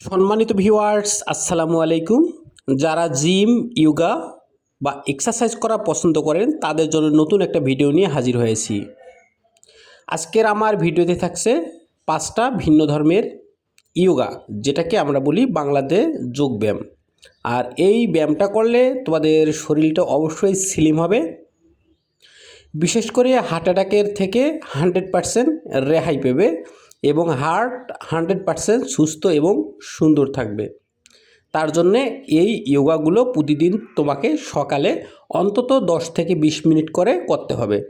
সম্মানিত ভিউয়ার্স আসসালামু আলাইকুম। যারা জিম ইয়োগা বা এক্সারসাইজ করা পছন্দ করেন, তাদের জন্য নতুন একটা ভিডিও নিয়ে হাজির হয়েছি। আজকের আমার ভিডিওতে থাকছে পাঁচটা ভিন্ন ধর্মের ইয়োগা যেটাকে আমরা বলি বাংলাতে যোগব্যায়াম আর এই ব্যায়ামটা করলে তোমাদের শরীরটা অবশ্যই স্লিম হবে। বিশেষ করে হার্ট অ্যাটাকের থেকে হান্ড্রেড পারসেন্ট রেহাই পেবে। এবং হার্ট হান্ড্রেড পারসেন্ট সুস্থ এবং সুন্দর থাকবে। তার জন্যে এই যোগাগুলো প্রতিদিন তোমাকে সকালে অন্তত দশ থেকে বিশ মিনিট করে করতে হবে।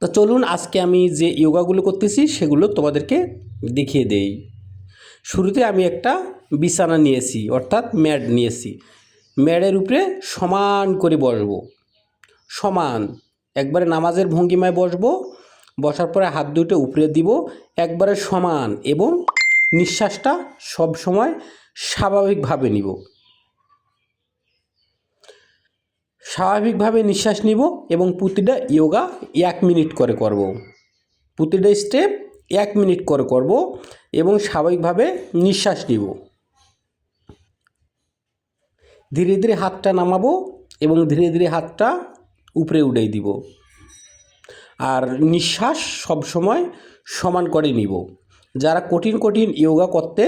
তো চলুন আজকে আমি যে যোগাগুলো করতেছি সেগুলো তোমাদেরকে দেখিয়ে দেই। শুরুতে আমি একটা বিছানা নিয়েছি, অর্থাৎ ম্যাট নিয়েছি। ম্যাডের উপরে সমান করে বসবো। সমান। একবারে নামাজের ভঙ্গিমায় বসবো বসার পরে হাত দুটো উপরে দিব, একবারে সমান এবং নিঃশ্বাসটা সব সময় স্বাভাবিকভাবে নিব। স্বাভাবিকভাবে নিঃশ্বাস নিব এবং প্রতিটা ইয়োগা এক মিনিট করে করব। প্রতিটা স্টেপ এক মিনিট করে করব এবং স্বাভাবিকভাবে নিঃশ্বাস নিব। ধীরে ধীরে হাতটা নামাবো এবং ধীরে ধীরে হাতটা উপরে উঠাই দিব। আর নিঃশ্বাস সবসময় সমান করে নিব। যারা কঠিন কঠিন যোগা করতে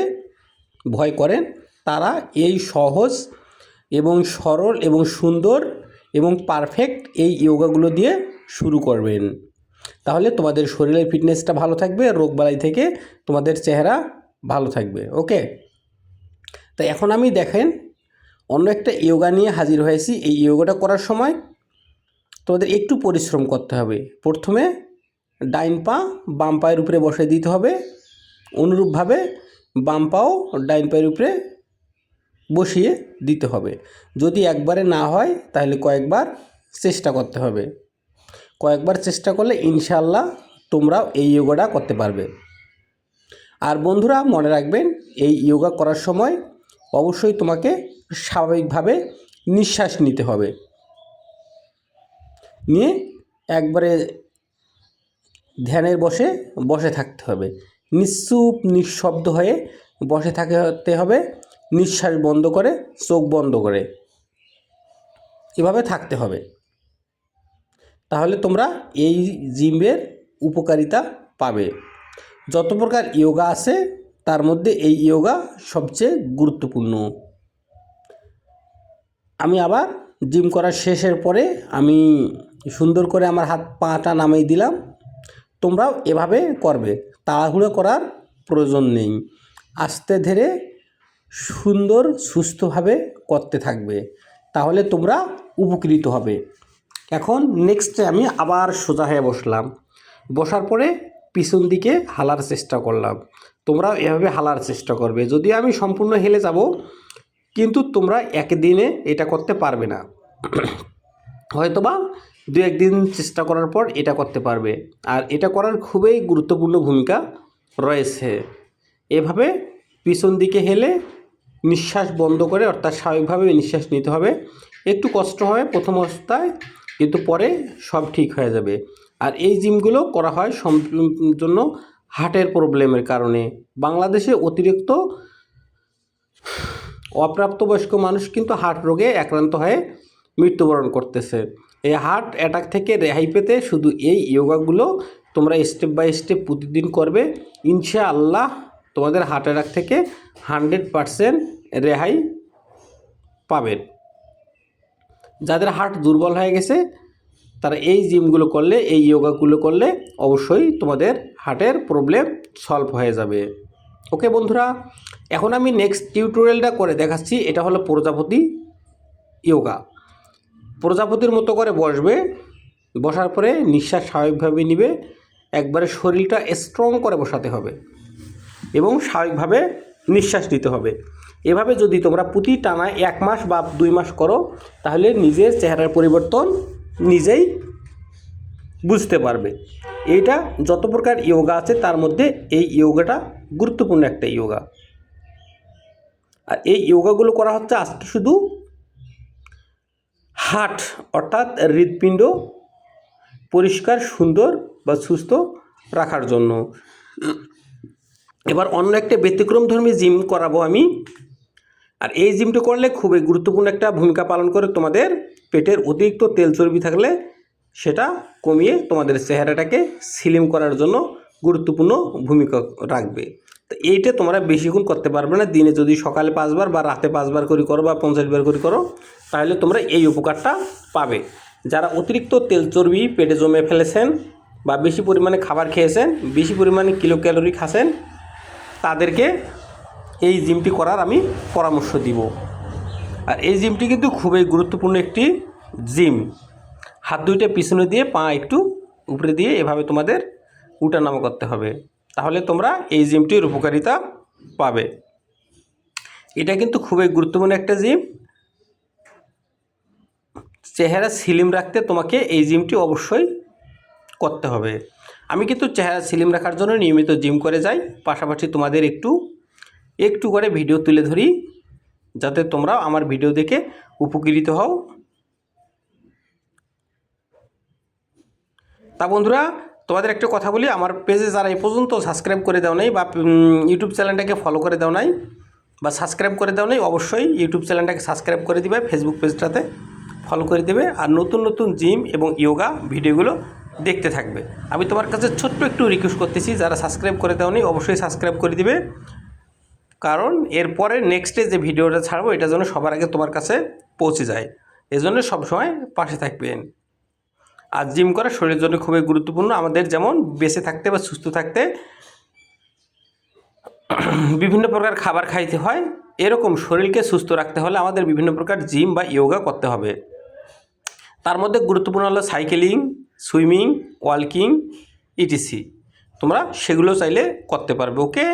ভয় করেন, তারা এই সহজ এবং সরল এবং সুন্দর এবং পারফেক্ট এই ইয়োগাগুলো দিয়ে শুরু করবেন। তাহলে তোমাদের শরীরের ফিটনেসটা ভালো থাকবে, রোগবালাই থেকে তোমাদের চেহারা ভালো থাকবে, ওকে? তো এখন আমি দেখেন, অন্য একটা ইয়োগা নিয়ে হাজির হয়েছি। এই ইয়োগাটা করার সময় তোমাদের একটু পরিশ্রম করতে হবে। প্রথমে ডাইন পা বাম পায়ের উপরে বসে দিতে হবে। অনুরূপভাবে বাম পাও ডাইন পায়ের উপরে বসিয়ে দিতে হবে। যদি একবারে না হয়, তাহলে কয়েকবার চেষ্টা করতে হবে। কয়েকবার চেষ্টা করলে ইনশাল্লাহ তোমরাও এই যোগাটা করতে পারবে। আর বন্ধুরা, মনে রাখবেন, এই যোগা করার সময় অবশ্যই তোমাকে স্বাভাবিকভাবে নিঃশ্বাস নিতে হবে। নিয়ে একবারে ধ্যানের বসে বসে থাকতে হবে। নিঃসুপ, নিঃশব্দ হয়ে বসে থাকতে হবে। নিঃশ্বাস বন্ধ করে, চোখ বন্ধ করে। এভাবে থাকতে হবে। তাহলে তোমরা এই জিমের উপকারিতা পাবে। যত প্রকার ইয়োগা আছে, তার মধ্যে এই ইয়োগা সবচেয়ে গুরুত্বপূর্ণ। আমি আবার জিম করার শেষের পরে আমি সুন্দর করে আমার হাত পাটা নামিয়ে দিলাম। তোমরাও এভাবে করবে। তাড়াহুড়ো করার প্রয়োজন নেই। আস্তে ধীরে সুন্দর, সুস্থভাবে করতে থাকবে। তাহলে তোমরা উপকৃত হবে। এখন নেক্সটে আমি আবার সোজা হয়ে বসলাম। বসার পরে পিছন দিকে হালার চেষ্টা করলাম। তোমরাও এভাবে হালার চেষ্টা করবে। যদি আমি সম্পূর্ণ হেলে যাব, কিন্তু তোমরা একদিনে এটা করতে পারবে না। হয়তোবা দু একদিন চেষ্টা করার পর এটা করতে পারবে। আর এটা করার খুবই গুরুত্বপূর্ণ ভূমিকা রয়েছে। এভাবে পিছন দিকে হেলে নিঃশ্বাস বন্ধ করে, অর্থাৎ স্বাভাবিকভাবে নিঃশ্বাস নিতে হবে। একটু কষ্ট হয় প্রথম অবস্থায়, কিন্তু পরে সব ঠিক হয়ে যাবে। আর এই জিমগুলো করা হয় জন্য হার্টের প্রবলেমের কারণে। বাংলাদেশে অতিরিক্ত অপ্রাপ্তবয়স্ক মানুষ কিন্তু হার্ট রোগে আক্রান্ত হয়ে মৃত্যুবরণ করতেছে। এই হার্ট অ্যাটাক থেকে রেহাই পেতে শুধু এই ইয়োগাগুলো তোমরা স্টেপ বাই স্টেপ প্রতিদিন করবে। ইনশা আল্লাহ তোমাদের হার্ট অ্যাটাক থেকে হান্ড্রেড পারসেন্ট রেহাই পাবেন যাদের হার্ট দুর্বল হয়ে গেছে, তারা এই জিমগুলো করলে, এই ইয়োগাগুলো করলে অবশ্যই তোমাদের হার্টের প্রবলেম সলভ হয়ে যাবে। ওকে বন্ধুরা, এখন আমি নেক্সট টিউটোরিয়ালটা করে দেখাচ্ছি। এটা হলো প্রজাপতি যোগা প্রজাপতির মতো করে বসবে। বসার পরে নিঃশ্বাস স্বাভাবিকভাবে নিবে। একবারে শরীরটা স্ট্রং করে বসাতে হবে এবং স্বাভাবিকভাবে নিঃশ্বাস নিতে হবে। এভাবে যদি তোমরা প্রতি টানায় এক মাস বা দুই মাস করো, তাহলে নিজের চেহারার পরিবর্তন নিজেই বুঝতে পারবে। এইটা যত প্রকার ইয়োগা আছে, তার মধ্যে এই ইয়োগাটা গুরুত্বপূর্ণ একটা ইয়োগা। আর এই ইয়োগাগুলো করা হচ্ছে আজকে শুধু হার্ট অর্থাৎ হৃৎপিণ্ড পরিষ্কার, সুন্দর বা সুস্থ রাখার জন্য। এবার অন্য একটা ব্যতিক্রমধর্মী জিম করাবো আমি। আর এই জিমটা করলে খুবই গুরুত্বপূর্ণ একটা ভূমিকা পালন করে। তোমাদের পেটের অতিরিক্ত তেল চর্বি থাকলে সেটা কমিয়ে তোমাদের চেহারাটাকে স্লিম করার জন্য গুরুত্বপূর্ণ ভূমিকা রাখবে। তো এইটা তোমরা বেশিক্ষণ করতে পারবে না। দিনে যদি সকালে পাঁচবার বা রাতে পাঁচবার করে করো বা পঞ্চাশ বার করে করো, তাহলে তোমরা এই উপকারটা পাবে। যারা অতিরিক্ত তেল চর্বি, পেটে জমে ফেলেছেন বা বেশি পরিমাণে খাবার খেয়েছেন, বেশি পরিমাণে কিলো ক্যালোরি খাচ্ছেন, তাদেরকে এই জিমটি করার আমি পরামর্শ দিব। আর এই জিমটি কিন্তু খুবই গুরুত্বপূর্ণ একটি জিম। হাত দুইটা পিছনে দিয়ে পা একটু উপরে দিয়ে এভাবে তোমাদের উঠানামা করতে হবে। তাহলে তোমরা এই জিমটির উপকারিতা পাবে। এটা কিন্তু খুবই গুরুত্বপূর্ণ একটা জিম। চেহারা স্লিম রাখতে তোমাকে এই জিমটি অবশ্যই করতে হবে। আমি কিন্তু চেহারা স্লিম রাখার জন্য নিয়মিত জিম করে যাই। পাশাপাশি তোমাদের একটু একটু করে ভিডিও তুলে ধরি, যাতে তোমরা আমার ভিডিও দেখে উপকৃত হও। তা বন্ধুরা তোমাদের একটা কথা বলি, আমার পেজে যারা এই পর্যন্ত সাবস্ক্রাইব করে দাও নাই বা ইউটিউব চ্যানেলটাকে ফলো করে দাও নাই বা সাবস্ক্রাইব করে দাও নাই, অবশ্যই ইউটিউব চ্যানেলটাকে সাবস্ক্রাইব করে দিবে ফেসবুক পেজটাতে ফলো করে দেবে আর নতুন নতুন জিম এবং ইয়োগা ভিডিওগুলো দেখতে থাকবে। আমি তোমার কাছে ছোট্ট একটু রিকোয়েস্ট করতেছি, যারা সাবস্ক্রাইব করে দাও নি অবশ্যই সাবস্ক্রাইব করে দিবে। কারণ এরপরে নেক্সটে যে ভিডিওটা ছাড়বো, এটা যেন সবার আগে তোমার কাছে পৌঁছে যায়। এজন্য সবসময় পাশে থাকবেন। আর জিম করা শরীরের জন্য খুবই গুরুত্বপূর্ণ। আমাদের যেমন বেঁচে থাকতে বা সুস্থ থাকতে বিভিন্ন প্রকার খাবার খাইতে হয়। এরকম শরীরকে সুস্থ রাখতে হলে আমাদের বিভিন্ন প্রকার জিম বা ইয়োগা করতে হবে। তার মধ্যে গুরুত্বপূর্ণ হলো সাইকেলিং, সুইমিং, ওয়ালকিং, ইটিসি। তোমরা সেগুলো চাইলে করতে পারবে, ওকে?